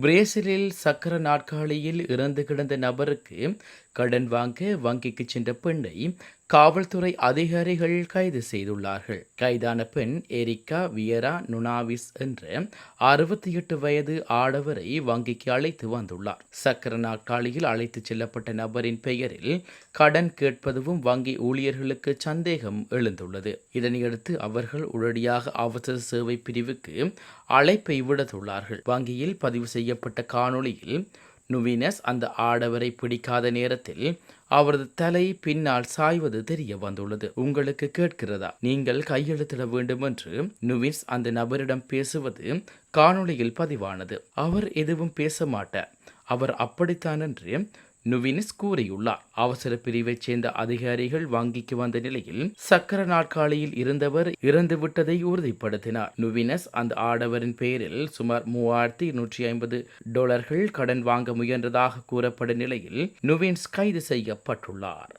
பிரேசிலில் சக்கர நாற்காலியில் இறந்து கிடந்த நபருக்கு கடன் வாங்க வங்கிக்கு சென்ற பெண்ணை காவல்துறை அதிகாரிகள் கைது செய்துள்ளார்கள். கைதான பெண் எரிக்கா வியரா நுனாவிஸ் என்ற அறுபத்தி எட்டு வயது ஆடவரை வங்கிக்கு அழைத்து வந்துள்ளார். சக்கர நாற்காலியில் அழைத்துச் செல்லப்பட்ட நபரின் பெயரில் கடன் கேட்பதும் வங்கி ஊழியர்களுக்கு சந்தேகம் எழுந்துள்ளது. இதனையடுத்து அவர்கள் உடனடியாக அவசர சேவை பிரிவுக்கு அழைப்பை விடுத்துள்ளார்கள். வங்கியில் பதிவு செய்யப்பட்ட காணொளியில் நுவினஸ் அந்த ஆடவரை பிடிக்காத நேரத்தில் அவரது தலை பின்னால் சாய்வது தெரிய வந்துள்ளது. உங்களுக்கு கேட்கிறதா? நீங்கள் கையெழுத்திட வேண்டும் என்று நுவின்ஸ் அந்த நபரிடம் பேசுவது காணொளியில் பதிவானது. அவர் எதுவும் பேச மாட்டார். அவர் அப்படித்தான் என்று நுவினிஸ் கூறியுள்ளார். அவசர பிரிவைச் சேர்ந்த அதிகாரிகள் வங்கிக்கு வந்த நிலையில் சக்கர நாற்காலியில் இருந்தவர் இறந்துவிட்டதை உறுதிப்படுத்தினார். நுவினஸ் அந்த ஆடவரின் பெயரில் சுமார் மூவாயிரத்தி நூற்றி ஐம்பது டாலர்கள் கடன் வாங்க முயன்றதாக கூறப்படும் நிலையில் நுவின்ஸ் கைது செய்யப்பட்டுள்ளார்.